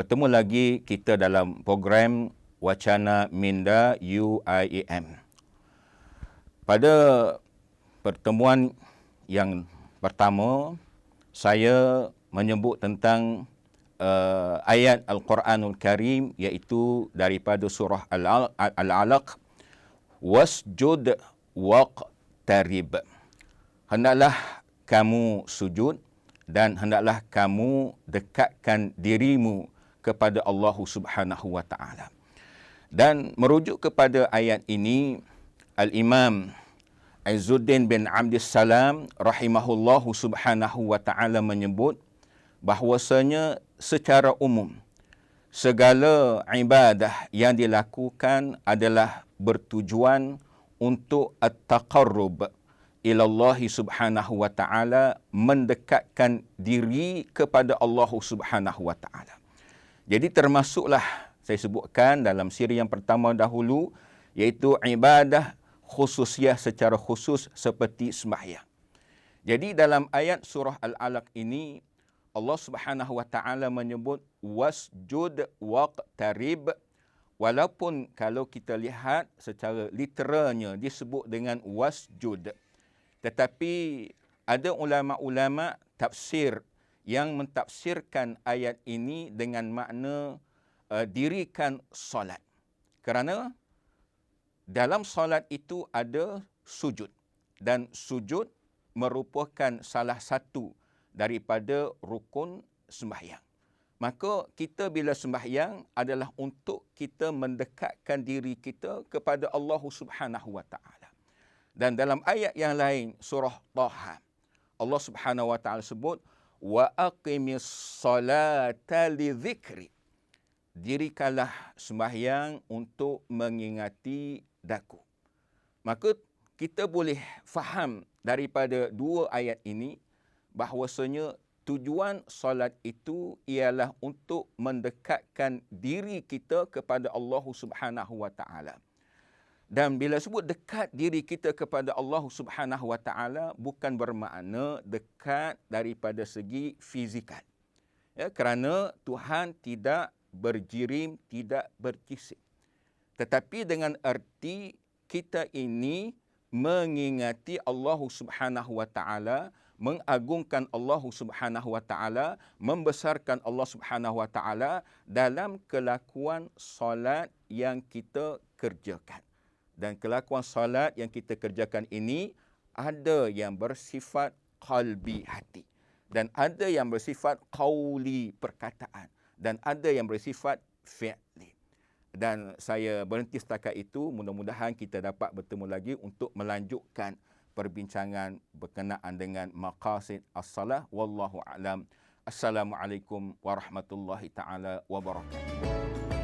bertemu lagi kita dalam program Wacana Minda UIAM. Pada pertemuan yang pertama, saya menyebut tentang uh, ayat Al-Quranul Karim iaitu daripada surah Al-Alaq wasjud waqtarib. Hendaklah kamu sujud dan hendaklah kamu dekatkan dirimu kepada Allah Subhanahu wa taala. Dan merujuk kepada ayat ini Al-Imam Izzuddin bin Abdul Salam rahimahullahu subhanahu wa ta'ala menyebut bahwasanya secara umum segala ibadah yang dilakukan adalah bertujuan untuk at-taqarrub ila Allah subhanahu wa ta'ala mendekatkan diri kepada Allah subhanahu wa ta'ala. Jadi termasuklah saya sebutkan dalam siri yang pertama dahulu iaitu ibadah khususiah secara khusus seperti sembahyang. Jadi dalam ayat surah Al-Alaq ini Allah Subhanahu wa taala menyebut wasjud waqtarib walaupun kalau kita lihat secara literalnya disebut dengan wasjud tetapi ada ulama-ulama tafsir yang mentafsirkan ayat ini dengan makna uh, dirikan solat. Kerana dalam solat itu ada sujud dan sujud merupakan salah satu daripada rukun sembahyang. Maka kita bila sembahyang adalah untuk kita mendekatkan diri kita kepada Allah Subhanahu wa taala. Dan dalam ayat yang lain surah Taha Allah Subhanahu wa taala sebut wa aqimis salata li dzikri dirikanlah sembahyang untuk mengingati daku. Maka kita boleh faham daripada dua ayat ini bahawasanya tujuan solat itu ialah untuk mendekatkan diri kita kepada Allah Subhanahu wa taala. Dan bila sebut dekat diri kita kepada Allah Subhanahu wa taala bukan bermakna dekat daripada segi fizikal. Ya, kerana Tuhan tidak berjirim, tidak berkisik. Tetapi dengan erti kita ini mengingati Allah Subhanahu wa taala, mengagungkan Allah Subhanahu wa taala, membesarkan Allah Subhanahu wa taala dalam kelakuan solat yang kita kerjakan. Dan kelakuan solat yang kita kerjakan ini ada yang bersifat qalbi hati dan ada yang bersifat qauli perkataan dan ada yang bersifat fi'li. Dan saya berhenti setakat itu. Mudah-mudahan kita dapat bertemu lagi untuk melanjutkan perbincangan berkenaan dengan maqasid as-salah. Wallahu a'lam. Assalamualaikum warahmatullahi taala wabarakatuh.